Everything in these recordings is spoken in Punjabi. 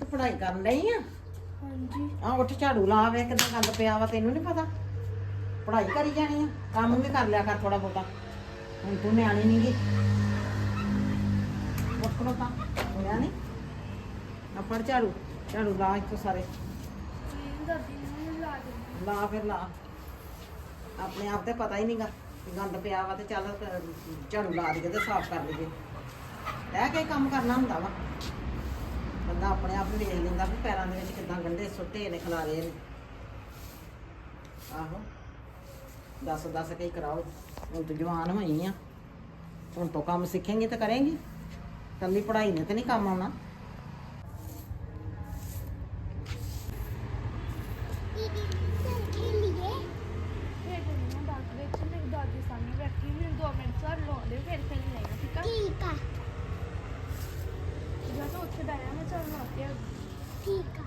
ਤੂੰ ਪੜ੍ਹਾਈ ਕਰਨ ਲਈ ਆ? ਹਾਂਜੀ। ਆ ਉੱਠ ਝਾੜੂ ਲਾ ਵੇ ਕਿਦਾਂ ਗੰਦ ਪਿਆ ਵਾ ਤੈਨੂੰ ਨਹੀਂ ਪਤਾ? ਪੜ੍ਹਾਈ ਕਰੀ ਜਾਣੀ ਆ ਕੰਮ ਵੀ ਕਰ ਲਿਆ ਕਰ ਥੋੜਾ ਬਹੁਤਾ। ਹੁਣ ਤੂੰ ਨਿਆਣੀ ਨਹੀਂ ਗੀ। ਉੱਠ ਖੜੋ ਤਾਂ ਹੋਇਆ ਨਹੀਂ ਆ ਫੜ ਝਾੜੂ ਝਾੜੂ ਲਾ ਇੱਥੋਂ ਸਾਰੇ। ਪਲੀਜ਼ ਦਾਦੀ ਨੂੰ ਲਾ ਦੇ ਲਾ ਫਿਰ ਲਾ। ਆਪਣੇ ਆਪ ਤੇ ਪਤਾ ਹੀ ਨਹੀਂਗਾ ਗੰਦ ਪਿਆ ਵਾ ਤੇ ਚੱਲ ਝਾੜੂ ਲਾ ਦਈਏ ਤੇ ਸਾਫ਼ ਕਰ ਲਈਏ। ਲੈ ਕੇ ਕੰਮ ਕਰਨਾ ਹੁੰਦਾ ਵਾ। ਬੰਦਾ ਆਪਣੇ ਆਪ ਨੂੰ ਵੇਖ ਲੈਂਦਾ ਵੀ ਪੈਰਾਂ ਦੇ ਵਿੱਚ ਕਿਦਾਂ ਗੰਢੇ ਸੁੱਟੇ ਨੇ ਖਲਾਰੇ ਨੇ। ਆਹੋ। ਦੱਸ ਦੱਸ ਕੇ ਹੀ ਕਰਾਓ। ਹੁਣ ਤੂੰ ਜਵਾਨ ਹੋਈ ਆ। ਹੁਣ ਤੋਂ ਕੰਮ ਸਿੱਖੇਂਗੀ ਤੇ ਕਰੇਂਗੀ। ਕੱਲੀ ਪੜ੍ਹਾਈ ਨੇ ਤੇ ਨਹੀਂ ਕੰਮ ਆਉਣਾ ਦੀਦੀ ਚੱਲ ਖੇਲੀਏ ਫੇਰ ਦੁਨੀਆ ਬਾਗ ਵਿੱਚ ਮੇਰੀ ਦਾਦੀ ਸਾਹਮਣੇ ਬੈਠੀ ਮੈਨੂੰ 2 ਮਿੰਟ ਸਰ ਲਾਉਂਦੇ ਫਿਰ ਫਿਰ ਲੈਣਾ ਠੀਕ ਆ ਠੀਕ ਆ ਜਦੋਂ ਉੱਥੇ ਬੈਠਾ ਮੈਂ ਚੱਲ ਨਾ ਤੇ ਠੀਕ ਆ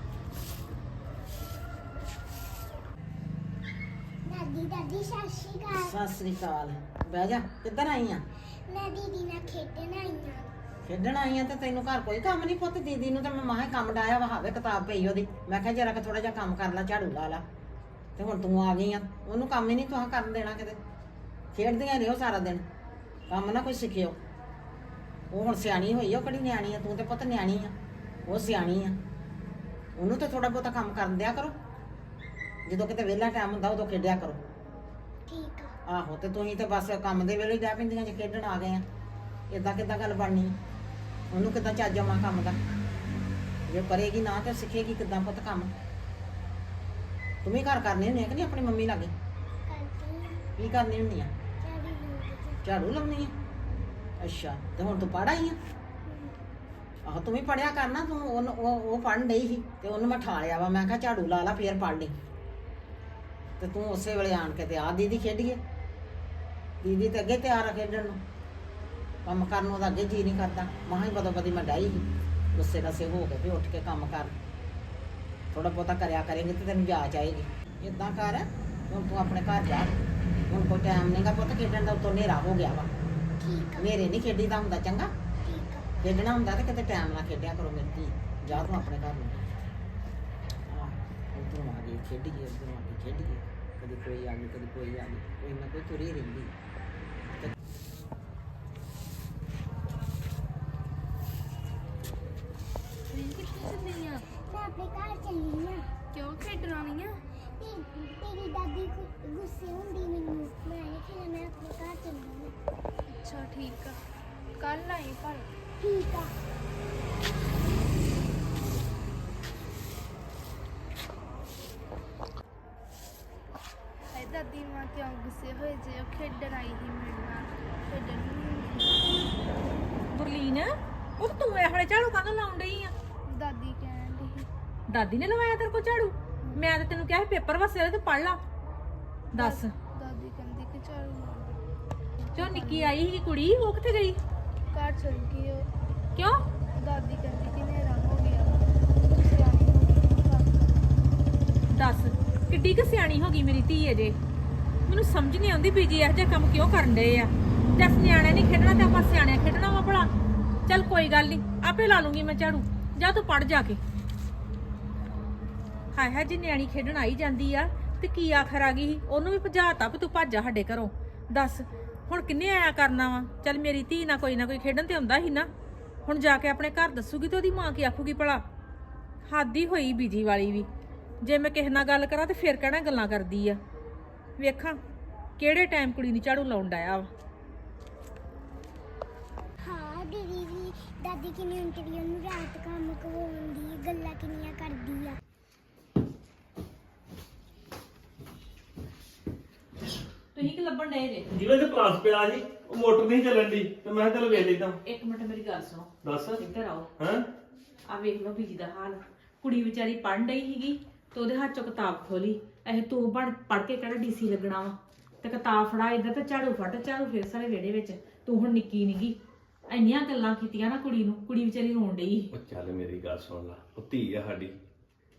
ਦਾਦੀ ਦਾਦੀ ਸਤਿ ਸ਼੍ਰੀ ਅਕਾਲ ਸਤਿ ਸ੍ਰੀ ਅਕਾਲ। ਬਹਿ ਜਾ ਕਿੱਧਰ ਆਈ ਆ? ਮੈਂ ਦੀਦੀ ਨਾਲ ਖੇਡਣ ਆਈ ਹਾਂ ਖੇਡਣ ਆਈ ਆ ਤੇ ਤੈਨੂੰ ਘਰ ਕੋਈ ਕੰਮ ਨਹੀਂ ਪੁੱਤ? ਦੀਦੀ ਨੂੰ ਤਾਂ ਮੈਂ ਮਾਹੇ ਕੰਮ ਡਾਇਆ ਵਹਾਵੇ ਕਿਤਾਬ ਪਈ ਉਹਦੀ। ਮੈਂ ਕਿਹਾ ਜਰਾ ਕਿ ਥੋੜਾ ਜਿਹਾ ਕੰਮ ਕਰ ਲੈ ਝਾੜੂ ਲਾ ਲਾ। ਤੇ ਹੁਣ ਤੂੰ ਆ ਗਈ ਆ। ਉਹਨੂੰ ਕੰਮ ਹੀ ਨਹੀਂ ਤੁਹਾਂ ਕਰਨ ਦੇਣਾ ਕਿਤੇ। ਖੇਡਦੀਆਂ ਰਹੋ ਸਾਰਾ ਦਿਨ। ਕੰਮ ਨਾ ਕੋਈ ਸਿੱਖਿਓ। ਉਹ ਹੁਣ ਸਿਆਣੀ ਹੋਈ ਆ ਉਹ ਕਿਹੜੀ ਨਿਆਣੀ ਆ? ਤੂੰ ਤੇ ਪੁੱਤ ਨਿਆਣੀ ਆ। ਉਹ ਸਿਆਣੀ ਆ। ਉਹਨੂੰ ਤੇ ਥੋੜਾ ਬਹੁਤਾ ਕੰਮ ਕਰਨ ਦਿਆ ਕਰੋ। ਜਦੋਂ ਕਿਤੇ ਵਿਹਲਾ ਟਾਈਮ ਹੁੰਦਾ ਉਦੋਂ ਖੇਡਿਆ ਕਰੋ। ਠੀਕ ਆ। ਆਹੋ, ਤੇ ਤੁਸੀਂ ਤੇ ਬਸ ਕੰਮ ਦੇ ਵੇਲੇ ਜਾ ਡੈ ਪੈਂਦੀਆਂ ਜੇ ਖੇਡਣ ਆ ਗਏ ਆ। ਇਦਾਂ ਕਿੱਦਾਂ ਗੱਲ ਬਣਨੀ? ਉਹਨੂੰ ਕਿੱਦਾਂ ਚੱਜ ਆਉਣਾ ਕੰਮ ਦਾ? ਜੇ ਕਰੇਗੀ ਨਾ ਤੇ ਸਿੱਖੇਗੀ ਕਿੱਦਾਂ ਪੁੱਤ ਕੰਮ? ਤੂੰ ਵੀ ਘਰ ਕਰਨੀ ਹੁੰਦੀ ਆ ਕਿ ਨਹੀਂ ਆਪਣੀ ਮੰਮੀ ਲਾਗੇ? ਕੀ ਕਰਨੀ ਹੁੰਦੀ ਆ? ਝਾੜੂ ਲਾਉਣੀ ਆ? ਅੱਛਾ, ਤੇ ਹੁਣ ਤੂੰ ਪੜ੍ਹ ਆਈ ਆ? ਆਹ, ਤੂੰ ਵੀ ਪੜਿਆ ਕਰਨਾ ਤੂੰ ਉਹਨੂੰ ਉਹ ਉਹ ਪੜਨ ਡਈ ਸੀ ਤੇ ਉਹਨੂੰ ਮੈਂ ਠਾ ਲਿਆ ਵਾ। ਮੈਂ ਕਿਹਾ ਝਾੜੂ ਲਾ ਲਾ ਫੇਰ ਪੜ ਲਈ। ਤੇ ਤੂੰ ਉਸੇ ਵੇਲੇ ਆਣ ਕੇ ਤੇ ਆ ਦੀਦੀ ਖੇਡੀਏ ਦੀਦੀ ਤੇ ਅੱਗੇ ਤਿਆਰ ਆ ਖੇਡਣ ਨੂੰ। ਕੰਮ ਕਰਨ ਨੂੰ ਉਹਦਾ ਅੱਗੇ ਜੀ ਨਹੀਂ ਕਰਦਾ। ਮਹਾਂ ਹੀ ਬਦੋ ਬਦੀ ਮੈਂ ਡਾਈ ਸੀ। ਗੁੱਸੇ ਰਸੇ ਹੋ ਕੇ ਵੀ ਉੱਠ ਕੇ ਕੰਮ ਕਰ। ਥੋੜਾ ਬਹੁਤਾ ਕਰਿਆ ਕਰੇਂਗੇ ਤੇ ਤੈਨੂੰ ਜਾਚ ਆਏਗੀ। ਇਦਾਂ ਕਰ ਹੁਣ ਤੂੰ ਆਪਣੇ ਘਰ ਜਾ। ਹੁਣ ਕੋਈ ਟਾਈਮ ਨਹੀਂਗਾ ਪੁੱਤ ਖੇਡਣ ਦਾ ਉਤੋਂ ਹਨੇਰਾ ਹੋ ਗਿਆ ਵਾ। ਠੀਕ ਹਨੇਰੇ ਨਹੀਂ ਖੇਡੀਦਾ ਹੁੰਦਾ ਚੰਗਾ। ਖੇਡਣਾ ਹੁੰਦਾ ਤੇ ਕਿਤੇ ਟਾਈਮ ਨਾਲ ਖੇਡਿਆ ਕਰੋ ਮੇਰੀ ਧੀ। ਜਾ ਤੂੰ ਆਪਣੇ ਘਰ ਨੂੰ। ਆਹ ਉਧਰੋਂ ਆ ਗਈ ਖੇਡੀਏ ਉਧਰੋਂ ਆ ਗਈ ਖੇਡੀਏ ਕਦੀ ਕੋਈ ਆ ਗਈ ਕਦੀ ਕੋਈ ਆ ਗਈ। ਕੋਈ ਨਾ ਕੋਈ ਤੁਰੀ ਰਹਿੰਦੀ। ਖੇਡਣਾ ਨਹੀਂ ਆ ਤੇ ਤੇਰੀ ਦਾਦੀ ਗੁ- ਗੁੱਸੇ ਹੁੰਦੀ ਮੈਨੂੰ। ਮੈਂ ਨਹੀਂ ਖੇਡਣਾ ਮੈਂ ਆਪਣੇ ਘਰ ਚੱਲੀ ਹਾਂ ਅੱਛਾ ਠੀਕ ਆ। ਕੱਲ ਆਈ ਪਰ ਠੀਕ ਆ। ਹਾਏ ਦਾਦੀ ਮਾਂ ਕਿਉਂ ਗੁੱਸੇ ਹੋਏ ਜੇ? ਉਹ ਖੇਡਣ ਆਈ ਸੀ ਮੇਰੇ ਨਾਲ। ਖੇਡਣ ਨਹੀਂ ਗੁਰਲੀਨ ਉਹ ਤੂੰ ਇਹ ਵੇਲੇ ਝਾੜੂ ਕਾਹਨੂੰ ਲਾਉਣ ਡਈ ਆ? ਦਾਦੀ ਕਹਿਣ ਦੀ ਦਾਦੀ ਨੇ ਲਵਾਇਆ ਤੇਰੇ ਕੋਲ ਝਾੜੂ? ਮੈਂ ਤਾਂ ਤੈਨੂੰ ਕਿਹਾ ਸੀ ਪੇਪਰ ਵਸੇ ਤੇ ਪੜ ਲਾ। ਦੱਸ। ਦਾਦੀ ਕਹਿੰਦੀ ਕਿ ਚਲ ਜੋ ਨਿੱਕੀ ਆਈ ਸੀ ਕੁੜੀ? ਉਹ ਕਿੱਥੇ ਗਈ? ਘਰ ਚਲ ਗਈ ਉਹ। ਕਿਉਂ? ਦਾਦੀ ਕਹਿੰਦੀ ਕਿ ਹਨੇਰਾ ਹੋ ਗਿਆ। ਸਿਆਣੀ ਹੋ ਗਈ। ਦੱਸ। ਕਿੱਡੀ ਕੁ ਸਿਆਣੀ ਹੋ ਗਈ ਮੇਰੀ ਧੀ ਅਜੇ। ਮੈਨੂੰ ਸਮਝ ਨਹੀਂ ਆਉਂਦੀ ਬੀਜੀ ਇਹੋ ਜਿਹਾ ਕੰਮ ਕਿਉਂ ਕਰਨ ਡਏ ਆ। ਜਦ ਨਿਆਣੇ ਨਹੀਂ ਖੇਡਣਾ ਤੇ ਆਪਾਂ ਸਿਆਣਿਆਂ ਖੇਡਣਾ ਵਾ ਭਲਾ। ਚੱਲ ਕੋਈ ਗੱਲ ਨਹੀਂ ਆਪੇ ਲਾ ਲੂੰਗੀ ਮੈਂ ਝਾੜੂ। ਜਾ ਤੂੰ ਪੜ ਜਾ ਕੇ। ਹਾਏ ਹਾਏ, ਜੇ ਨਿਆਣੀ ਖੇਡਣ ਆਈ ਜਾਂਦੀ ਆ, ਤੇ ਕੀ ਆਖਰ ਆ ਗਈ? ਸੀ ਉਹਨੂੰ ਵੀ ਭਜਾਤਾ ਵੀ ਤੂੰ ਭੱਜ ਜਾ ਸਾਡੇ ਘਰੋਂ। ਦੱਸ, ਹੁਣ ਕਿੰਨੇ ਆਇਆ ਕਰਨਾ ਵਾ? ਚੱਲ ਮੇਰੀ ਧੀ ਨਾ ਕੋਈ ਨਾ ਕੋਈ ਖੇਡਣ ਤੇ ਆਉਂਦਾ ਸੀ ਨਾ। ਹੁਣ ਜਾ ਕੇ ਆਪਣੇ ਘਰ ਦੱਸੂਗੀ ਤੇ ਉਹਦੀ ਮਾਂ ਕੀ ਆਖੂਗੀ ਭਲਾ? ਹਾਦੀ ਹੋਈ ਬੀਜੀ ਵਾਲੀ ਵੀ। ਜੇ ਮੈਂ ਕਿਸੇ ਨਾਲ ਗੱਲ ਕਰਾਂ ਤੇ ਫਿਰ ਕਹਿਣਾ ਗੱਲਾਂ ਕਰਦੀ ਆ? ਵੇਖਾਂ, ਕਿਹੜੇ ਟਾਈਮ ਕੁੜੀ ਨੂੰ ਝਾੜੂ ਲਾਉਣ ਡਾਇਆ ਵਾ। ਹਾਂ, ਦੀਦੀ ਵੀ ਦਾਦੀ ਕਿੰਨੀ ਉਂਟਰੀ ਉਹਨੂੰ ਰਾਤ ਕੰਮ ਕਰਵਾਉਂਦੀ ਹੈ ਗੱਲਾਂ ਕਿੰਨੀਆਂ ਕਰਦੀ ਆ। ਤੁਸੀਂ ਕਿ ਲੱਭਣ ਡਏ ਜੇ? ਜਿਵੇਂ ਤੇ ਕਲਾਸ ਪਿਆ ਸੀ ਉਹ ਮੋਟਰ ਨਹੀਂ ਚੱਲਣ ਦੀ ਤੇ ਮੈਂ ਚੱਲ ਵੇਖ ਲੈਂਦਾ ਇੱਕ ਮਿੰਟ ਮੇਰੀ ਗੱਲ ਸੁਣੋ। ਦੱਸ। ਇੱਧਰ ਆਓ। ਹਾਂ? ਆ ਵੇਖ ਲਓ ਬੀਜੀ ਦਾ ਹਾਲ। ਕੁੜੀ ਵਿਚਾਰੀ ਪੜ੍ਹਨ ਡਈ ਸੀਗੀ ਤੇ ਉਹਦੇ ਹੱਥ ਚੋਂ ਕਿਤਾਬ ਖੋਲੀ। ਇਹ ਤੂੰ ਪੜ ਪੜ ਕੇ ਕਿਹੜਾ ਡੀਸੀ ਲੱਗਣਾ ਵਾ? ਤੇ ਕਿਤਾਬ ਫੜਾ ਇੱਧਰ ਤੇ ਝਾੜੂ ਫੜ ਝਾੜੂ ਫੇਰ ਸਾਰੇ ਵਿਹੜੇ ਵਿੱਚ। ਤੂੰ ਹੁਣ ਨਿੱਕੀ ਨਿੱਗੀ ਇੰਨੀਆਂ ਗੱਲਾਂ ਕੀਤੀਆਂ ਨਾ ਕੁੜੀ ਨੂੰ ਕੁੜੀ ਵਿਚਾਰੀ ਰੋਣ ਡਈ ਸੀ। ਉਹ ਚੱਲ ਮੇਰੀ ਗੱਲ ਸੁਣ ਲਾ ਉਹ ਧੀ ਆ ਸਾਡੀ।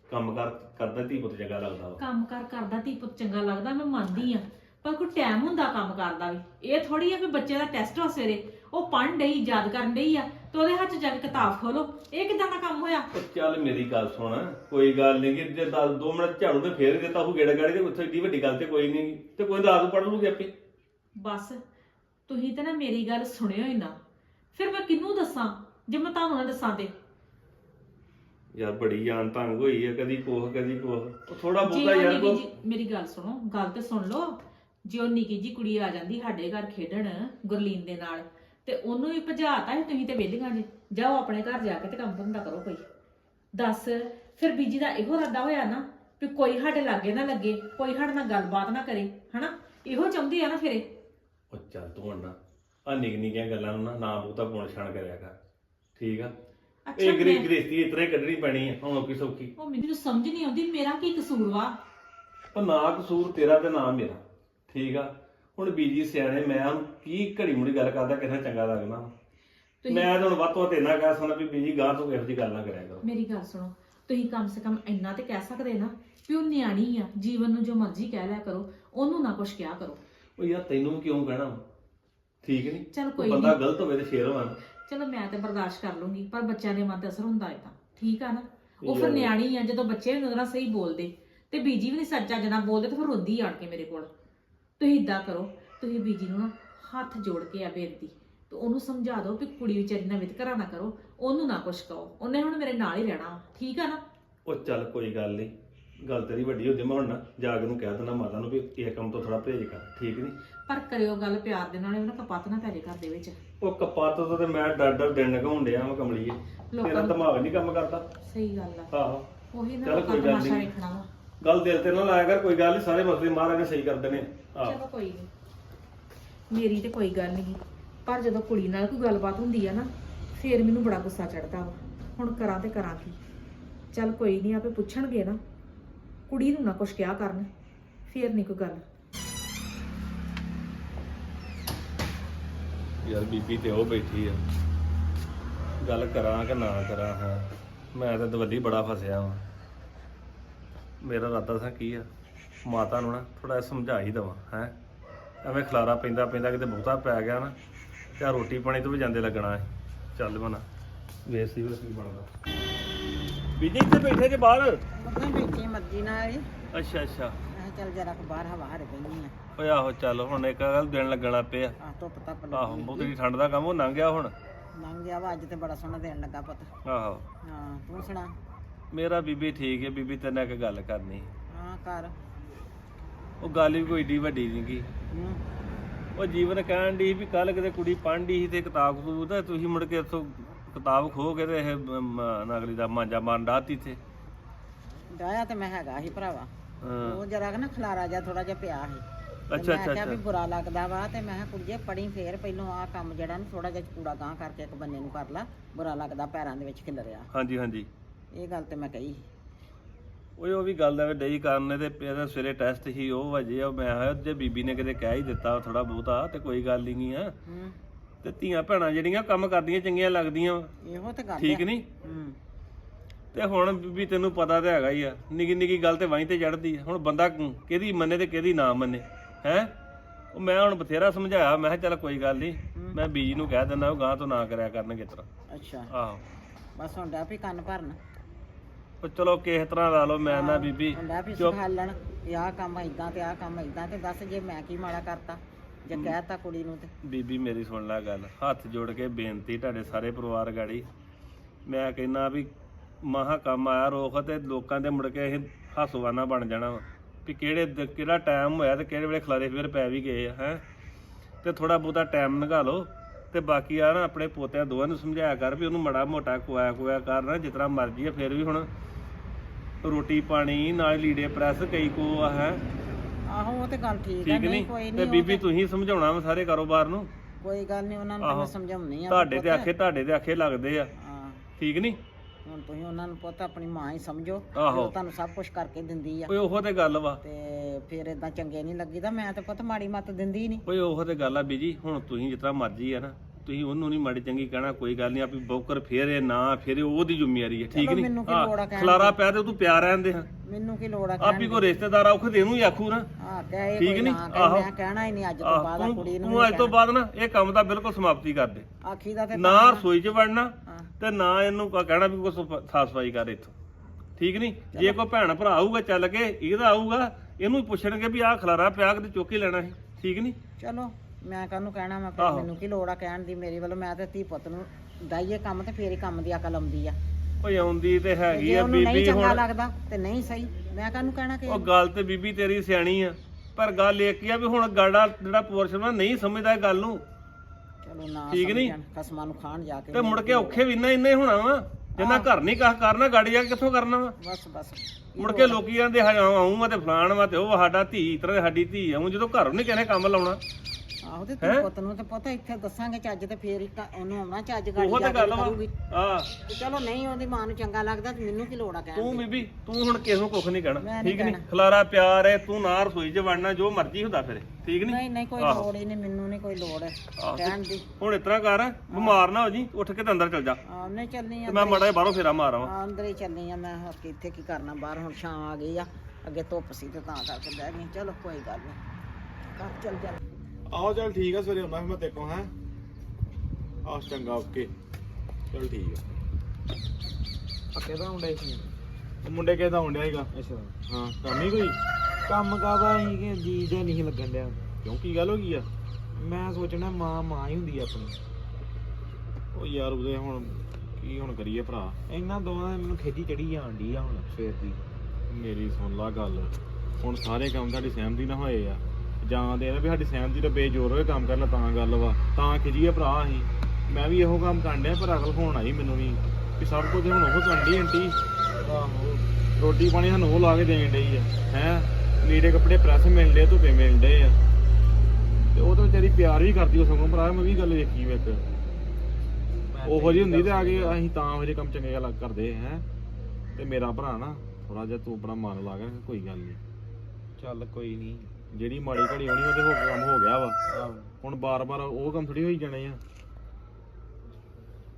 ਕੰਮ ਕਰ ਕਰਦਾ ਧੀ ਪੁੱਤ ਚੰਗਾ ਲੱਗਦਾ ਵਾ। ਕੰਮ ਕਰ ਕਰਦਾ ਧੀ ਪੁੱਤ ਚੰਗਾ ਲੱਗਦਾ ਮੈਂ ਮੰਨਦੀ ਆ। ਪਰ ਕੋਈ ਟਾਈਮ ਹੁੰਦਾ ਕੰਮ ਕਰਦਾ ਵੀ। ਇਹ ਥੋੜੀ ਆ ਵੀ ਬੱਚੇ ਦਾ ਟੈਸਟ ਹੋ ਸਵੇਰੇ। ਉਹ ਪੜ੍ਹਨ ਡਈ ਯਾਦ ਕਰਨ ਡਈ ਆ ਤੇ ਉਹਦੇ ਹੱਥ 'ਚ ਜਾ ਕੇ ਕਿਤਾਬ ਖੋਲੋ ਇਹ ਕਿਦਾਂ ਦਾ ਕੰਮ ਹੋਇਆ? ਉਹ ਚੱਲ ਮੇਰੀ ਗੱਲ ਸੁਣ ਕੋਈ ਗੱਲ ਨਹੀਂ ਕਿ ਜੇ 10 2 ਮਿੰਟ ਝਾੜੂ ਤੇ ਫੇਰ ਦਿੱਤਾ ਉਹ ਗੇੜਾ ਗਾੜੀ ਤੇ ਉੱਥੇ ਏਡੀ ਵੱਡੀ ਗੱਲ ਤੇ ਕੋਈ ਨਹੀਂ ਤੇ ਕੋਈ ਰਾਤ ਪੜ ਲੂਗੇ ਆਪੇ। ਬਸ ਤੁਸੀਂ ਤਾਂ ਨਾ ਮੇਰੀ ਗੱਲ ਸੁਣਿਓ ਹੀ ਨਾ। ਫਿਰ ਮੈਂ ਕਿਹਨੂੰ ਦੱਸਾਂ ਜੇ ਮੈਂ ਤੁਹਾਨੂੰ ਨਾ ਦੱਸਾਂ ਤੇ? ਯਾਰ ਬੜੀ ਜਾਨ ਤੰਗ ਹੋਈ ਹੈ ਕਦੀ ਕੋਹ ਕਦੀ ਕੋਹ ਉਹ ਥੋੜਾ ਜੇ ਯਾਰ ਕੋ ਜੀ ਮੇਰੀ ਗੱਲ ਸੁਣੋ ਗੱਲ ਤੇ ਸੁਣ ਲਓ। ਜੇ ਉਹ ਨਿੱਕੀ ਜੀ ਕੁੜੀ ਆ ਜਾਂਦੀ ਸਾਡੇ ਘਰ ਖੇਡਣ ਗੁਰਲੀਨ ਦੇ ਨਾਲ ਤੇ ਉਹਨੂੰ ਵੀ ਭਜਾਤਾ ਸੀ ਤੁਸੀਂ ਤੇ ਵਿਹਲੀਆਂ ਜੇ ਜਾਓ ਆਪਣੇ ਘਰ ਜਾ ਕੇ ਤੇ ਕੰਮ ਧੰਦਾ ਕਰੋ ਕੋਈ। ਦੱਸ ਫਿਰ ਬੀਜੀ ਦਾ ਇਹੋ ਰੱਦਾ ਹੋਇਆ ਨਾ ਵੀ ਕੋਈ ਸਾਡੇ ਲਾਗੇ ਨਾ ਲੱਗੇ ਕੋਈ ਸਾਡੇ ਨਾਲ ਗੱਲਬਾਤ ਨਾ ਕਰੇ ਹਨਾ? ਇਹੋ ਚਾਹੁੰਦੀ ਆ ਨਾ ਫਿਰੇ ਉਹ ਚੱਲ ਤੂੰ ਹੁਣ ਨਾ ਆ ਨਿੱਕ ਨਿੱਕੀਆਂ ਗੱਲਾਂ ਨੂੰ ਨਾ ਨਾ ਬਹੁਤਾ ਪੁਣ ਛਾਣ ਕਰਿਆ ਕਰ ਠੀਕ ਆ? ਇਹ ਗਰੀ ਮੈਂ- ਗ੍ਰੇਸਤੀ ਇਤਨਾ ਹੀ ਕੱਢਣੀ ਪੈਣੀ ਆ ਹੁਣ ਕੀ ਸੌਖੀ। ਉਹ ਮੈਨੂੰ ਸਮਝ ਨਹੀਂ ਆਉਂਦੀ ਮੇਰਾ ਕੀ ਕਸੂਰ ਵਾ? ਉਹ ਨਾ ਕਸੂਰ ਤੇਰਾ ਤੇ ਨਾ ਮੇਰਾ। ਠੀਕ ਆ? ਹੁਣ ਬੀਜੀ ਸਿਆਣੇ ਮੈਂ ਕੀ ਘੜੀ ਮੁੜੀ ਗੱਲ ਕਰਦਾ ਕਿੰਨਾ ਚੰਗਾ ਤੁਸੀਂ ਮੈਂ ਤਾਂ ਹੁਣ ਵੱਧ ਤੋਂ ਵੱਧ ਇੰਨਾ ਕਹਿ ਸਕਦਾ ਵੀ ਬੀਜੀ ਗਾਂ ਤੋਂ ਇਹੋ ਜਿਹੀ ਗੱਲ ਨਾ ਕਰਿਆ ਕਰੋ। ਮੇਰੀ ਗੱਲ ਸੁਣੋ ਤੁਸੀਂ ਕਮ ਸੇ ਕਮ ਇੰਨਾ ਤੇ ਕਹਿ ਸਕਦੇ ਨਾ ਵੀ ਉਹ ਨਿਆਣੀ ਆ ਜੀਵਨ ਨੂੰ ਜੋ ਮਰਜ਼ੀ ਕਹਿ ਲਿਆ ਕਰੋ ਉਹਨੂੰ ਨਾ ਕੁਛ ਕਿਹਾ ਕਰੋ। ਉਹ ਯਾਰ ਤੈਨੂੰ ਕਿਉਂ ਕਹਿਣਾ ਵਾ? ਠੀਕ ਨਹੀਂ ਚਲ ਕੋਈ ਬੰਦਾ ਨਹੀਂ ਗਲਤ ਹੋਵੇ ਤੇ ਸ਼ੇਰ ਹੋਣਾ। ਚਲੋ ਮੈਂ ਤੇ ਬਰਦਾਸ਼ਤ ਕਰ ਲੂੰਗੀ ਪਰ ਬੱਚਿਆਂ ਦੇ ਮਨ ਤੇ ਅਸਰ ਹੁੰਦਾ ਏਦਾਂ ਠੀਕ ਆ ਨਾ? ਉਹ ਫਿਰ ਯਾਰ। ਨਿਆਣੀ ਆ ਜਦੋਂ ਬੱਚੇ ਵੀ ਉਹਦੇ ਨਾਲ ਸਹੀ ਬੋਲਦੇ। ਤੇ ਬੀਜੀ ਵੀ ਨਹੀਂ ਸੱਚਾ ਜਨਾ ਬੋਲਦੇ ਤੇ ਫਿਰ ਰੋਂਦੀ ਆਣ ਕੇ ਮੇਰੇ ਕੋਲ। ਤੁਸੀਂ ਇਦਾਂ ਕਰੋ ਤੁਸੀਂ ਬੀਜੀ ਨੂੰ ਨਾ ਹੱਥ ਜੋੜ ਕੇ ਆ ਬੇਨਤੀ ਤੇ ਉਹਨੂੰ ਸਮਝਾ ਦਿਓ ਕਿ ਕੁੜੀ ਵਿਚਾਰੀ ਨਾਲ ਵਿਤਕਰਾ ਨਾ ਕਰੋ ਉਹਨੂੰ ਨਾ ਕੁਛ ਕਹੋ ਉਹਨੇ ਹੁਣ ਮੇਰੇ ਨਾਲ ਹੀ ਰਹਿਣਾ ਠੀਕ ਆ ਨਾ? ਉਹ ਚੱਲ ਕੋਈ ਗੱਲ ਨਹੀਂ ਗੱਲ ਤੇਰੀ ਵੱਡੀ ਹੋ ਜੇ ਮੈਂ ਹੁਣ ਨਾ ਜਾ ਕੇ ਨੂੰ ਕਹਿ ਦਿੰਦਾ ਮਾਤਾ ਨੂੰ ਵੀ ਇਹ ਕੰਮ ਤੋਂ ਥੋੜਾ ਪਰਹੇਜ਼ ਕਰ ਠੀਕ ਨਹੀਂ ਪਰ ਕਰਿਓ ਗੱਲ ਪਿਆਰ ਦੇ ਨਾਲ ਉਹਨਾਂ ਕਪੱਤ ਨਾ ਪੈ ਜੇ ਘਰ ਦੇ ਵਿੱਚ। ਉਹ ਕਪਾਤ ਤੋਂ ਤੇ ਮੈਂ ਡਰ ਡਰ ਦਿਨ ਲਗਾਉਣ ਡਿਆ ਮੈਂ ਕਮਲੀਏ ਤੇਰਾ ਲੋਕਾਂ ਦਿਮਾਗ ਨਹੀਂ ਕੰਮ ਕਰਦਾ। ਸਹੀ ਗੱਲ ਆ। ਆਹੋ। ਉਹੀ ਨਾ ਚੱਲ ਲੋਕਾਂ ਕੋਈ ਗੱਲ ਤਮਾਸ਼ਾ ਨਹੀਂ। ਵੇਖਣਾ ਵਾ। ਗੱਲ ਦਿਲ ਤੇ ਨਾ ਲਾਇਆ ਕਰ ਕੋਈ ਗੱਲ ਨਹੀਂ ਸਾਰੇ ਮਸਲੇ ਮਹਾਰਾਜ ਨੇ ਸਹੀ ਕਰ ਦੇਣੇ ਆਹ। ਚਲੋ ਕੋਈ ਨਹੀਂ ਮੇਰੀ ਤੇ ਕੋਈ ਗੱਲ ਨਹੀਂ ਪਰ ਜਦੋਂ ਕੁੜੀ ਨਾਲ ਕੋਈ ਗੱਲਬਾਤ ਹੁੰਦੀ ਆ ਨਾ ਫੇਰ ਮੈਨੂੰ ਬੜਾ ਗੁੱਸਾ ਚੜਦਾ ਵਾ। ਹੁਣ ਕਰਾਂ ਤੇ ਕਰਾਂ ਕੀ? ਚੱਲ ਕੋਈ ਨਹੀਂ ਆਪੇ ਪੁੱਛਣਗੇ ਨਾ। ਕੁੜੀ ਨੂੰ ਨਾ ਕੁਛ ਕਿਹਾ ਕਰਨ। ਫੇਰ ਨਹੀਂ ਕੋਈ ਗੱਲ। ਯਾਰ ਬੀਬੀ ਤੇ ਉਹ ਬੈਠੀ ਆ। ਗੱਲ ਕਰਾਂ ਕਿ ਨਾ ਕਰਾਂ ਹਾਂ। ਮੈਂ ਤਾਂ ਦਵੱਲੀ ਬੜਾ ਫਸਿਆ ਵਾਂ। ਮੇਰਾ ਇਰਾਦਾ ਸਾਂ ਕੀ ਆ? ਮਾਤਾ ਨੂੰ ਨਾ ਥੋੜਾ ਸਮਝਾ ਹੀ ਦਵਾਂ ਹੈ? ਐਵੇਂ ਖਲਾਰਾ ਪੈਂਦਾ ਪੈਂਦਾ ਕਿਤੇ ਬਹੁਤਾ ਪੈ ਗਿਆ ਨਾ ਤੇ ਆਹ ਰੋਟੀ ਪਾਣੀ ਤੋਂ ਵੀ ਜਾਂਦੇ ਲੱਗਣਾ ਹੈ। ਚੱਲ ਬਣਾ। ਵੇਖ ਸੀ ਕੀ ਬਣਦਾ। ਬੀਜੀ ਇੱਥੇ ਬੈਠੇ ਜੇ ਬਾਹਰ? ਉੱਥੇ ਬੈਠੀ ਮਰਜ਼ੀ ਨਾਲ ਹੀ। ਅੱਛਾ ਅੱਛਾ। ਮੈਂ ਚੱਲ ਜਰਾ ਕੁ ਬਾਹਰ ਹਵਾ ਹਰੇ ਪੈਣੀ ਆ। ਓਏ ਆਹੋ ਚੱਲ ਹੁਣ ਇੱਕ ਗੱਲ ਦਿਨ ਲੱਗਣਾ ਪਿਆ। ਆ ਧੁੱਪ ਤੱਪ ਆਹੋ ਲੱਗੀ ਬਹੁਤੀ ਠੰਡ ਦਾ ਕੰਮ ਉਹ ਲੰਘ ਗਿਆ ਹੁਣ। ਲੰਘ ਗਿਆ ਵਾ ਅੱਜ ਤੇ ਬੜਾ ਸੋਹਣਾ ਦੇਣ ਲੱਗਾ ਪੁੱਤ। ਆਹੋ। ਹਾਂ ਤੂੰ ਸੁਣਾ। ਮੇਰਾ ਬੀਬੀ ਠੀਕ ਹੈ ਬੀਬੀ ਤੇਰੇ ਨਾਲ ਇੱਕ ਗੱਲ ਕਰਨੀ। ਹਾਂ ਕਰ। ਉਹ ਗੱਲ ਵੀ ਕੋਈ ਏਡੀ ਵੱਡੀ ਨਹੀਂ ਗੀ। ਹੂੰ। ਉਹ ਜੀਵਨ ਕਹਿਣ ਦੀ ਵੀ ਕੱਲ ਕਿਤੇ ਕੁੜੀ ਪੜ੍ਹਦੀ ਸੀ ਤੇ ਕਿਤਾਬ ਖੂਬ ਤਾਂ ਤੁਸੀਂ ਮੁੜ ਕੇ ਇੱਥੋਂ ਕਿਤਾਬ ਖੋ ਕੇ ਤੇ ਇਹ ਮ, ਨਗਲੀ ਦਾ ਮਾਂਜਾ ਮਾਰਨ ਡਾਤੀ ਤੇ ਡਾਇਆ ਤੇ ਮੈਂ ਹੈਗਾ ਸੀ ਭਰਾਵਾ। ਹਾਂ। ਉਹ ਜਰਾ ਕਿ ਨਾ ਖਲਾਰਾ ਜਾ ਥੋੜਾ ਜਿਹਾ ਪਿਆ ਸੀ। ਤੇ ਅੱਛਾ, ਮੈਂ ਅੱਛਾ, ਕਿਹਾ ਵੀ ਅੱਛਾ। ਬੁਰਾ ਲੱਗਦਾ ਵਾ ਤੇ ਮੈਂ ਕਿਹਾ ਕੁੜੀਏ ਪੜੀ ਫੇਰ ਪਹਿਲੋਂ ਆ ਕੰਮ ਜਿਹੜਾ ਨੂੰ ਥੋੜਾ ਜਿਹਾ ਕੂੜਾ ਗਾਂ ਕਰਕੇ ਇੱਕ ਬੰਨੇ ਨੂੰ ਕਰ ਲਾ। ਬੁਰਾ ਲੱਗਦਾ ਪੈਰਾਂ ਦੇ ਵਿੱਚ ਖਿਲਰਿਆ। ਹਾਂਜੀ ਹਾਂਜੀ। ਇਹ ਗੱਲ ਤੇ ਮੈਂ ਕਹੀ ਓਏ ਉਹ ਵੀ ਗੱਲ ਐਵੇਂ ਡਈ ਕਰਨ ਤੇ ਇਹਦਾ ਸਵੇਰੇ ਟੈਸਟ ਸੀ ਉਹ ਵਜੇ ਆ ਮੈਂ ਕਿਹਾ ਜੇ ਬੀਬੀ ਨੇ ਕਿਤੇ ਕਹਿ ਹੀ ਦਿੱਤਾ ਥੋੜਾ ਬਹੁਤਾ ਤੇ ਕੋਈ ਗੱਲ ਹੀ ਨਹੀਂ ਆ। ਹੂੰ। ਤੇ ਧੀਆਂ ਭੈਣਾਂ ਜਿਹੜੀਆਂ ਕੰਮ ਕਰਦੀਆਂ ਚੰਗੀਆਂ ਲੱਗਦੀਆਂ ਵਾਂ। ਇਹੋ ਤੇ ਗੱਲ ਠੀਕ ਆ। ਨਹੀਂ? ਹੂੰ। ਤੇ ਹੁਣ ਵੀ ਤੈਨੂੰ ਪਤਾ ਤੇ ਹੈਗਾ ਹੀ ਆ ਨਿੱਕੀ ਨਿੱਕੀ ਗੱਲ ਤੇ ਵਾਹੀਂ ਤੇ ਚੜਦੀ ਆ। ਹੁਣ ਬੰਦਾ ਕਿਹਦੀ ਮੰਨੇ ਤੇ ਕਿਹਦੀ ਨਾ ਮੰਨੇ ਹੈ? ਉਹ ਮੈਂ ਹੁਣ ਬਥੇਰਾ ਸਮਝਾਇਆ ਮੈਂ ਕਿਹਾ ਚੱਲ ਕੋਈ ਗੱਲ ਨਹੀਂ ਮੈਂ ਬੀਜੀ ਨੂੰ ਕਹਿ ਦਿੰਦਾ ਉਹ ਗਾਂ ਤੋਂ ਨਾ ਕਰਿਆ ਕਰਨਗੇ ਤਰ੍ਹਾਂ। ਅੱਛਾ। ਆਹੋ। ਬਸ ਹੁਣ ਡੈ ਕੰਨ ਭਰਨ। ਉਹ ਚਲੋ ਕਿਸੇ ਤਰ੍ਹਾਂ ਲਾ ਲਓ ਮੈਂ ਨਾ ਬੀਬੀ ਹੁਣ ਡੈ ਵੀ ਚੁੱਪ। ਸਿਖਾਲਣ ਵੀ ਆਹ ਕੰਮ ਏਦਾਂ ਤੇ ਆਹ ਕੰਮ ਏਦਾਂ ਤੇ ਦੱਸ ਜੇ ਮੈਂ ਕੀ ਮਾੜਾ ਕਰਤਾ ਜੇ ਕਹਿਤਾ ਕੁੜੀ ਨੂੰ ਤੇ। ਬੀਬੀ ਮੇਰੀ ਸੁਣ ਲੈ ਗੱਲ ਹੱਥ ਜੋੜ ਕੇ ਬੇਨਤੀ ਤੁਹਾਡੇ ਸਾਰੇ ਪਰਿਵਾਰ ਗਾੜੀ। ਮੈਂ ਕਹਿੰਦਾ ਵੀ ਮਹਾ ਕੰਮ ਆਇਆ ਰੋਖ ਤੇ ਲੋਕਾਂ ਦੇ ਮੁੜ ਕੇ ਇਹ ਹਸਵਾਨਾ ਬਣ ਜਾਣਾ ਵਾ ਵੀ ਕਿਹੜੇ ਦ- ਕਿਹੜਾ ਟਾਈਮ ਹੋਇਆ ਤੇ ਕਿਹੜੇ ਵੇਲੇ ਖਲਾਰੇ ਫੇਰ ਪੈ ਵੀ ਗਏ ਆ ਹੈ? ਤੇ ਥੋੜਾ ਬਹੁਤਾ ਟਾਈਮ ਲਓ। ਤੇ ਬਾਕੀ ਆ ਨਾ ਆਪਣੇ ਪੋਤਿਆਂ ਦੋਵਾਂ ਨੂੰ ਸਮਝਾਇਆ ਕਰ ਵੀ ਉਹਨੂੰ ਮੜਾ ਮੋਟਾ ਕੁਆਇਆ ਕੁਆਇਆ ਕਰਨਾ ਤਰ੍ਹਾਂ ਮਰਜ਼ੀ ਆ ਫਿਰ ਵੀ ਹੁਣ ਰੋਟੀ ਪਾਣੀ ਨਾਲ ਲੀੜੇ ਪ੍ਰੈਸ ਕਈ ਕੋ ਆ ਹੈ। ਆਹੋ ਉਹ ਤੇ ਗੱਲ ਠੀਕ ਠੀਕ ਨਹੀਂ ਨਹੀਂ? ਕੋਈ ਤੇ ਨਹੀਂ ਬੀਬੀ ਤੁਸੀਂ ਸਮਝਾਉਣਾ ਵਾ ਸਾਰੇ ਕਾਰੋਬਾਰ ਨੂੰ? ਕੋਈ ਗੱਲ ਨਹੀਂ ਉਹਨਾਂ ਨੂੰ ਤਾਂ ਆਹੋ। ਮੈਂ ਸਮਝਾਉਣੀ ਆ ਤੁਹਾਡੇ ਤੇ ਆਖੇ ਤੁਹਾਡੇ ਤੇ ਆਖੇ ਲੱਗਦੇ ਆ। ਹਾਂ। ਠੀਕ ਨਹੀਂ? ਹੁਣ ਤੁਸੀਂ ਉਹਨਾਂ ਨੂੰ ਪੁੱਤ ਆਪਣੀ ਮਾਂ ਹੀ ਸਮਝੋ ਆਹੋ। ਉਹ ਤੁਹਾਨੂੰ ਸਭ ਕੁਝ ਕਰਕੇ ਦਿੰਦੀ ਆ। ਓਏ ਉਹੋ ਤੇ ਗੱਲ ਵਾ। ਤੇ ਫਿਰ ਇਦਾਂ ਚੰਗੇ ਨਹੀਂ ਲੱਗੀਦਾ ਮੈਂ ਤੇ ਪੁੱਤ ਮਾੜੀ ਮੱਤ ਦਿੰਦੀ ਨਹੀਂ ਓਏ ਉਹੋ ਤੇ ਗੱਲ ਆ ਬੀਜੀ ਹੁਣ ਤੁਸੀਂ ਤਰ੍ਹਾਂ ਮਰਜ਼ੀ ਆ ਨਾ ਤੁਸੀਂ ਉਹਨੂੰ ਨਹੀਂ ਮਾੜੀ ਚੰਗੀ ਕਹਿਣਾ ਕੋਈ ਗੱਲ ਨਹੀਂ ਆਪੀ ਬੌਕਰ ਫੇਰੇ ਨਾ ਫੇਰੇ ਉਹਦੀ ਜ਼ਿੰਮੇਵਾਰੀ ਹੈ ਠੀਕ ਚਲੋ ਨਹੀਂ ਮੈਨੂੰ ਕੀ ਲੋੜ ਆ ਕਹਿਣ ਖਲਾਰਾ ਪਿਆ ਤੇ ਤੂੰ ਪਿਆ ਰਹਿੰਦੇ ਹਾਂ। ਮੈਨੂੰ ਕੀ ਲੋੜ ਆ ਆਪੀ ਕੋ ਰਿਸ਼ਤੇਦਾਰ ਆਖੂ ਤੇ ਇਹਨੂੰ ਹੀ ਆਖੂ ਨਾ। ਹਾਂ ਕਹੇ ਠੀਕ ਕੋਈ ਨੀ? ਨਾ ਕਹੇ ਆਹੋ। ਮੈਂ ਕਹਿਣਾ ਹੀ ਨਹੀਂ ਅੱਜ ਤੋਂ ਆਹ, ਬਾਅਦ ਆ ਤੂੰ ਕੁੜੀ ਨੂੰ ਤੂੰ ਅੱਜ ਤੋਂ ਬਾਅਦ ਨਾ ਇਹ ਕੰਮ ਦਾ ਬਿਲਕੁਲ ਸਮਾਪਤੀ ਕਰ ਦੇ। ਆਖੀ ਦਾ ਤੇ ਨਾ ਰਸੋਈ 'ਚ ਵੜਨਾ ਹਾਂ। ਤੇ ਨਾ ਇਹਨੂੰ ਕੋ ਕਹਿਣਾ ਵੀ ਕੋਈ ਸਾਫ਼ ਸਫ਼ਾਈ ਕਰ ਇੱਥੋਂ। ਠੀਕ ਨਹੀਂ ਜੇ ਕੋਈ ਭੈਣ ਭਰਾ ਆਊਗਾ ਚੱਲ ਕੇ ਇਹਦਾ ਆਊਗਾ ਇਹਨੂੰ ਹੀ ਪੁੱਛਣਗੇ ਵੀ ਆਹ ਖਲਾਰਾ ਪਿਆ ਕਿ ਚੁੱਕ ਲੈਣਾ ਸੀ ਠੀਕ ਨਹੀਂ? ਚਲੋ ਮੈਂ ਕਾਹਨੂੰ ਕਹਿਣਾ ਮੈਂ ਫਿਰ ਆਹੋ। ਮੈਨੂੰ ਕੀ ਲੋੜ ਆ ਕਹਿਣ ਦੀ? ਮੇਰੇ ਵੱਲੋਂ ਮੈਂ ਤੇ ਧੀ ਪੁੱਤ ਨੂੰ ਦਾਈਏ ਕੰਮ ਤੇ ਫੇਰ ਹੀ ਕੰਮ ਦੀ ਅਕਲ ਆਉਂਦੀ ਆ। ਓਏ ਆਉਂਦੀ ਤੇ ਹੈਗੀ ਜੇ ਆ ਉਹਨੂੰ ਨਹੀਂ ਬੀਬੀ ਚੰਗਾ ਹੁਣ। ਲੱਗਦਾ ਤੇ ਨਹੀਂ ਸਹੀ। ਮੈਂ ਕਾਹਨੂੰ ਕਹਿਣਾ ਕਿ ਉਹ ਗੱਲ ਤੇ ਬੀਬੀ ਤੇਰੀ ਸਿਆਣੀ ਆ ਪਰ ਗੱਲ ਇਹ ਕੀ ਆ ਵੀ ਹੁਣ ਗਾੜਾ ਜਿਹੜਾ ਪੋਰਸ਼ਨ ਆ ਨਹੀਂ ਸਮਝਦਾ ਇਹ ਗੱਲ ਨੂੰ। ਚਲੋ ਨਾ ਠੀਕ ਨੀ? ਸਮਝਣ, ਖਸਮਾਂ ਨੂੰ ਖਾਣ ਜਾ ਕੇ ਤੇ ਮੁੜ ਕੇ ਔਖੇ ਵੀ ਇੰਨਾ ਇੰਨੇ ਹੋਣਾ ਵਾ। ਜਿੰਨਾ ਘਰ ਨਹੀਂ ਕਾਹ ਕਰਨਾ ਗਾੜੀ ਜਾ ਕੇ ਕਿੱਥੋਂ ਕਰਨਾ ਵਾ? ਬਸ ਬਸ। ਮੁੜ ਕੇ ਲੋਕੀ ਕਹਿੰਦੇ ਆਉਂ ਵਾ ਤੇ ਫਲਾਣ ਵਾ ਤੇ ਉਹ ਸਾਡਾ ਧੀ ਤਰ੍ਹਾਂ ਸਾਡੀ ਧੀ ਆਉਂ ਜਦੋਂ ਘਰੋਂ ਨਹੀਂ ਕਹਿੰਦੇ ਕੰਮ ਲਾਉਣਾ ਆਹੋ ਤੇ ਤੂੰ ਪੁੱਤ ਨੂੰ ਤੇ ਪੁੱਤ ਇੱਥੇ ਦੱਸਾਂਗੇ ਚੱਜ ਤੇ ਫੇਰ ਹੀ ਤਾਂ ਉਹਨੂੰ ਆਉਣਾ ਚੱਜ ਗਾੜੀ ਉਹ ਜਾ ਤੇ ਕੇ ਗੱਲ ਵਾ। ਤੇ ਚਲੋ ਨਹੀਂ ਉਹਦੀ ਮਾਂ ਨੂੰ ਚੰਗਾ ਲੱਗਦਾ ਤੇ ਮੈਨੂੰ ਕੀ ਲੋੜ ਆ ਕਹਿਣ ਤੂੰ ਬੀਬੀ ਤੂੰ ਹੁਣ ਕਿਸ ਨੂੰ ਕੁੱਖ ਨਹੀਂ ਕਹਿਣਾ ਮੈਂ ਨੀ ਠੀਕ ਨਹੀਂ? ਕਹਿਣਾ। ਖਲਾਰਾ ਪਿਆਰ ਹੈ ਤੂੰ ਨਾ ਰਸੋਈ 'ਚ ਵੜਨਾ ਜੋ ਮਰਜ਼ੀ ਹੁੰਦਾ ਫਿਰ ਠੀਕ ਨਹੀਂ? ਨਹੀਂ ਨਹੀਂ ਕੋਈ ਆਹੋ। ਲੋੜ ਹੀ ਨਹੀਂ ਮੈਨੂੰ ਨਹੀਂ ਕੋਈ ਲੋੜ ਆਹੋ। ਕਹਿਣ ਦੀ। ਹੁਣ ਇਤਨਾ ਕਰ ਬਿਮਾਰ ਨਾ ਹੋ ਜੀ ਉੱਠ ਕੇ ਤੇ ਅੰਦਰ ਚਲ ਜਾ। ਆ ਨਹੀਂ ਚੱਲਨੀ ਆ ਤੇ ਮੈਂ ਮੜਾ ਬਾਹਰੋਂ ਫੇਰਾ ਮਾਰਾਂ ਆ, ਅੰਦਰ ਹੀ ਚੱਲਨੀ ਆ ਮੈਂ ਹੋਰ ਇੱਥੇ ਕੀ ਕਰਨਾ ਬਾਹਰ ਹੁਣ ਛਾਂ ਆ ਗਈ ਆ ਅੱਗੇ ਧੁੱਪ ਸੀ ਤੇ ਤਾਂ ਕਰਕੇ ਬਹਿ ਗਈ ਚਲੋ ਕੋਈ ਗੱਲ ਨਹੀਂ। ਕਰ ਚੱਲ ਜਾ ਆਹੋ ਚੱਲ ਠੀਕ ਆ ਸਵੇਰੇ ਆਉਣਾ ਫਿਰ ਮੈਂ ਤੇਰੇ ਕੋਲ ਹੈ। ਆਹ ਚੰਗਾ ਓਕੇ ਚੱਲ ਠੀਕ ਆ। ਪੱਕੇ ਤਾਂ ਹੁੰਦੇ ਸੀ? ਉਹ ਮੁੰਡੇ ਕਿਹਦਾ ਹੁੰਦਿਆ ਸੀਗਾ? ਅੱਛਾ। ਹਾਂ ਕੰਮ ਹੀ ਕੋਈ? ਕੰਮ ਕਾਦਾ ਸੀ ਕਿ ਜੀ ਜਿਹਾ ਨਹੀਂ ਲੱਗਣ ਡਿਆ? ਕਿਉਂ ਕੀ ਗੱਲ ਹੋ ਗਈ ਆ? ਮੈਂ ਸੋਚਣਾ ਮਾਂ ਮਾਂ ਹੀ ਹੁੰਦੀ ਆ ਆਪਣੀ। ਉਹ ਯਾਰ ਉਹਦੇ ਹੁਣ ਕੀ ਹੁਣ ਕਰੀਏ ਭਰਾ? ਇਹਨਾਂ ਦੋਵਾਂ ਨੇ ਮੈਨੂੰ ਖੇਤੀ ਚੜੀ ਜਾਣ ਡਈ ਆ ਹੁਣ ਸਵੇਰ ਦੀ ਮੇਰੀ ਸੁਣ ਲਾ ਗੱਲ। ਹੁਣ ਸਾਰੇ ਕੰਮ ਸਾਡੀ ਸਹਿਮਤੀ ਨਾਲ ਹੋਏ ਆ। ਜਾਂ ਦੇ ਨਾ ਵੀ ਸਾਡੀ ਸਹਿਮਤੀ ਦਾ ਬੇਜੋਰ ਹੋਏ ਕੰਮ ਕਰਨਾ ਤਾਂ ਗੱਲ ਵਾ ਤਾਂ ਖਿਜੀਏ ਭਰਾ ਅਸੀਂ। ਮੈਂ ਵੀ ਇਹੋ ਕੰਮ ਕਰਨ ਡਿਆ ਪਰ ਅਕਲ ਹੋਣ ਆਈ ਮੈਨੂੰ ਵੀ ਕਿ ਸਭ ਕੁਝ ਹੁਣ ਉਹ ਕਰਦੀ ਆਂਟੀ। ਆਹੋ ਰੋਟੀ ਪਾਣੀ ਸਾਨੂੰ ਉਹ ਲਾ ਕੇ ਦੇਣ ਡਈ ਆ ਹੈ? ਲੀੜੇ ਕੱਪੜੇ ਪ੍ਰੈਸ ਮਿਲ ਡੇ ਧੁੱਪੇ ਮਿਲ ਡੇ ਆ। ਤੇ ਉਹ ਤਾਂ ਵਿਚਾਰੀ ਪਿਆਰ ਵੀ ਕਰਦੀ ਉਹ ਸਗੋਂ ਭਰਾ ਮੈਂ ਵੀ ਗੱਲ ਵੇਖੀ ਵੇ ਇੱਕ। ਉਹੋ ਜਿਹੀ ਹੁੰਦੀ ਤੇ ਆ ਕੇ ਅਸੀਂ ਤਾਂ ਉਹ ਜਿਹੇ ਕੰਮ ਚੰਗੇ ਗੱਲ ਕਰਦੇ ਹੈ? ਤੇ ਮੇਰਾ ਭਰਾ ਨਾ ਥੋੜਾ ਜਿਹਾ ਤੂੰ ਆਪਣਾ ਮਨ ਲਾ ਕੇ ਕੋਈ ਗੱਲ ਨਹੀਂ ਚੱਲ ਕੋਈ ਨਹੀਂ ਜਿਹੜੀ ਮਾੜੀ ਘੜੀ ਹੋਣੀ ਉਹਦੇ ਹੋ ਕੰਮ ਹੋ ਗਿਆ ਵਾ। ਆਹੋ। ਹੁਣ ਬਾਰ-ਬਾਰ ਉਹ ਕੰਮ ਥੋੜੀ ਹੋਈ ਜਾਣੇ ਆ।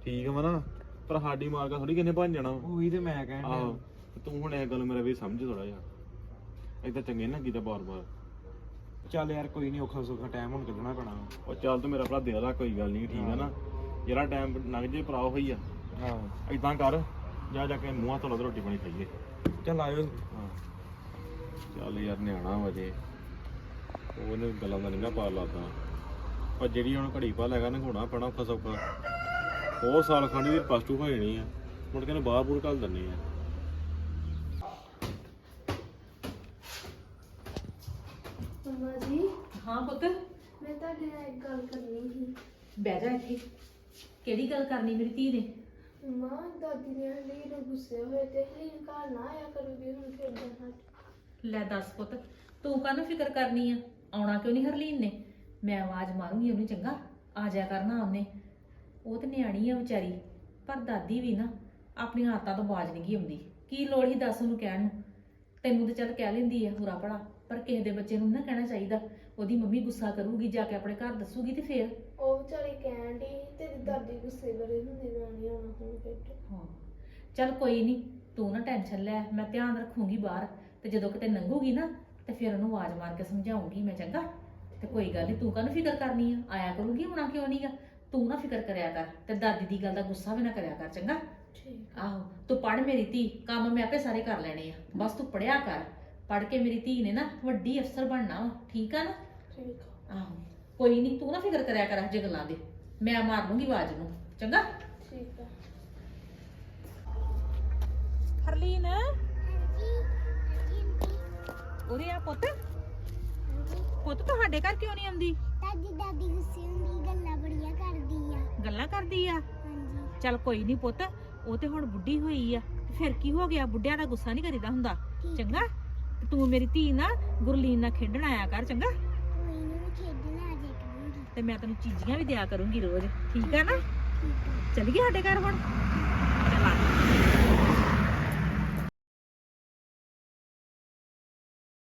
ਠੀਕ ਵਾ ਨਾ ਪਰ ਸਾਡੀ ਮਾਰਕਾ ਥੋੜੀ ਕਿੰਨੇ ਬਣ ਜਾਣਾ। ਉਹੀ ਤੇ ਮੈਂ ਕਹਿਣ ਆਹੋ ਡਿਆ। ਤੇ ਤੂੰ ਹੁਣ ਇਹ ਗੱਲ ਮੇਰਾ ਵੀ ਸਮਝ ਥੋੜਾ ਜਿਹਾ। ਏਦਾਂ ਚੰਗੇ ਨਾ ਕੀਤਾ ਬਾਰ-ਬਾਰ। ਚੱਲ ਯਾਰ ਕੋਈ ਨਹੀਂ ਔਖਾ ਸੌਖਾ ਟਾਈਮ ਹੁਣ ਕੱਢਣਾ ਪੈਣਾ ਉਹ ਚੱਲ ਤੂੰ ਮੇਰਾ ਭਰਾ ਦੇ ਲਾ ਕੋਈ ਗੱਲ ਨਹੀਂ ਠੀਕ ਆ ਨਾ? ਜਿਹੜਾ ਟਾਈਮ ਲੰਘ ਜੇ ਭਰਾ ਹੋਈ ਆ। ਆਹੋ। ਏਦਾਂ ਕਰ ਜਾ ਜਾ ਕੇ ਮੂੰਹਾਂ ਤੋਂ ਰੋਟੀ ਪਾਣੀ ਖਾਈਏ। ਚੱਲ ਆਇਓ। ਹਾਂ। ਚੱਲ ਯਾਰ ਨਿਆਣਾ ਵਜੇ ਉਹਨੇ ਗੱਲਾਂ ਦਾ ਨਿੰਗਾ ਪਾ ਲਾਤਾ। ਪਰ ਜਿਹੜੀ ਹੁਣ ਘੜੀ ਪਾ ਲੈਗਾ ਨਘਾਉਣਾ ਪੈਣਾ ਔਖਾ ਸੌਖਾ। ਉਹ ਸਾਲ ਖਾਣੀ ਦੀ ਪਲੱਸ 2 ਹੋ ਜਾਣੀ ਆ। ਮੁੜ ਕੇ ਨੂੰ ਬਾਹਰ ਬੂਰ ਕੱਲ ਦਿੰਨੇ ਆ। ਮੰਮਾ ਜੀ ਹਾਂ ਪੁੱਤ। ਮੈਂ ਤੁਹਾਡੇ ਨਾਲ ਇੱਕ ਗੱਲ ਕਰਨੀ ਸੀ। ਬਹਿ ਜਾ ਇੱਥੇ। ਕਿਹੜੀ ਗੱਲ ਕਰਨੀ ਮੇਰੀ ਧੀ ਨੇ? ਮੰਮਾ ਦਾਦੀ ਨੇ ਹਲੀਨ ਨੂੰ ਗੁੱਸੇ ਹੋਏ ਤੇ ਹਲੀਨ ਘਰ ਨਾ ਆਇਆ ਕਰੂਗੀ ਹੁਣ ਨਾਲ ਲੈ ਦੱਸ ਪੁੱਤ ਤੂੰ ਕਾਹਨੂੰ ਫਿਕਰ ਕਰਨੀ ਆ? ਆਉਣਾ ਕਿਉਂ ਨਹੀਂ ਹਰਲੀਨ ਨੇ? ਮੈਂ ਆਵਾਜ਼ ਮਾਰੂੰਗੀ ਉਹਨੂੰ ਚੰਗਾ। ਆ ਜਾ ਕਰਨਾ ਉਹਨੇ। ਉਹ ਤੇ ਨਿਆਣੀ ਆ ਵਿਚਾਰੀ ਪਰ ਦਾਦੀ ਵੀ ਨਾ ਆਪਣੀਆਂ ਆਦਤਾਂ ਤੋਂ ਬਾਜ ਨਹੀਂ ਗਈ ਆਉਂਦੀ ਕੀ ਲੋੜ ਹੀ ਦੱਸ ਉਹਨੂੰ ਕਹਿਣ ਨੂੰ? ਤੈਨੂੰ ਤੇ ਚੱਲ ਕਹਿ ਲੈਂਦੀ ਆ ਹੁਰਾ ਭਲਾ ਪਰ ਕਿਸੇ ਦੇ ਬੱਚੇ ਨੂੰ ਨਾ ਕਹਿਣਾ ਚਾਹੀਦਾ। ਉਹਦੀ ਮੰਮੀ ਗੁੱਸਾ ਕਰੂਗੀ ਜਾ ਕੇ ਆਪਣੇ ਘਰ ਦੱਸੂਗੀ ਤੇ ਫੇਰ। ਉਹ ਵਿਚਾਰੀ ਕਹਿਣ ਦੀ ਤੇਰੀ ਦਾਦੀ ਗੁੱਸੇ ਕਰੇ ਹੁੰਦੀ ਮੈਂ ਨਹੀਂ ਆਉਣਾ ਹੁਣ ਖੇਡਣ ਹਾਂ। ਚੱਲ ਕੋਈ ਨਹੀਂ ਤੂੰ ਨਾ ਟੈਨਸ਼ਨ ਲੈ ਮੈਂ ਧਿਆਨ ਰੱਖੂੰਗੀ ਬਾਹਰ। ਤੇ ਜਦੋਂ ਕਿਤੇ ਲੰਘੂਗੀ ਨਾ ਤੇ ਫਿਰ ਉਹਨੂੰ ਆਵਾਜ਼ ਮਾਰ ਕੇ ਸਮਝਾਉਂਗੀ ਮੈਂ ਚੰਗਾ। ਤੇ ਕੋਈ ਗੱਲ ਨਹੀਂ ਤੂੰ ਕਾਹਨੂੰ ਫਿਕਰ ਕਰਨੀ ਆ? ਆਇਆ ਕਰੂਗੀ ਹੁਣਾ ਕਿਉਂ ਨਹੀਂਗਾ ਤੂੰ ਨਾ ਫਿਕਰ ਕਰਿਆ ਕਰ ਤੇ ਦਾਦੀ ਦੀ ਗੱਲ ਦਾ ਗੁੱਸਾ ਵੀ ਨਾ ਕਰਿਆ ਕਰ ਚੰਗਾ? ਠੀਕ ਆਹੋ ਤੂੰ ਪੜ ਮੇਰੀ ਧੀ ਕੰਮ ਮੈਂ ਆਪੇ ਸਾਰੇ ਕਰ ਲੈਣੇ ਆ। ਬਸ ਤੂੰ ਪੜਿਆ ਕਰ ਪੜ ਕੇ ਮੇਰੀ ਧੀ ਨੇ ਨਾ ਵੱਡੀ ਅਫਸਰ ਬਣਨਾ ਵਾ ਠੀਕ ਆ ਨਾ? ਠੀਕ ਆ, ਆਹੋ ਕੋਈ ਨਹੀਂ ਤੂੰ ਨਾ ਫਿਕਰ ਕਰਿਆ ਕਰ ਜਿਹੇ ਗੱਲਾਂ ਦੇ। ਮੈਂ ਮਾਰ ਲੂੰਗੀ ਆਵਾਜ਼ ਨੂੰ ਚੰਗਾ? ਠੀਕ ਆ। ਹਰਲੀਨ? ਹਾਂਜੀ। ਉਰੇ ਆ ਪੁੱਤ। ਪੁੱਤ ਤੁਹਾਡੇ ਘਰ ਕਿਉਂ ਨਹੀਂ ਆਉਂਦੀ? ਤੁਹਾਡੀ ਦਾਦੀ ਗੁੱਸੇ ਹੁੰਦੀ ਗੱਲਾਂ ਬੜੀਆਂ ਕਰਦੀ ਆ। ਗੱਲਾਂ ਕਰਦੀ ਆ? ਹਾਂਜੀ। ਚੱਲ ਕੋਈ ਨਹੀਂ ਪੁੱਤ ਉਹ ਤੇ ਹੁਣ ਬੁੱਢੀ ਹੋਈ ਆ। ਤੇ ਫਿਰ ਕੀ ਹੋ ਗਿਆ? ਬੁੱਢਿਆਂ ਦਾ ਗੁੱਸਾ ਨਹੀਂ ਕਰੀਦਾ ਹੁੰਦਾ। ਠੀਕ। ਚੰਗਾ? ਤੇ ਤੂੰ ਮੇਰੀ ਧੀ ਨਾ ਗੁਰਲੀਨ ਨਾਲ ਖੇਡਣ ਆਇਆ ਕਰ ਚੰਗਾ? ਕੋਈ ਨੀ ਮੈਂ ਖੇਡਣ ਆ ਜਾ ਕਰੂੰਗੀ। ਤੇ ਮੈਂ ਤੈਨੂੰ ਚੀਜ਼ੀਆਂ ਵੀ ਦਿਆ ਕਰੂੰਗੀ ਰੋਜ਼। ਠੀਕ ਆ ਨਾ? ਠੀਕ ਆ। ਚੱਲੀਏ ਸਾਡੇ ਘਰ ਹੁਣ। ਚਲ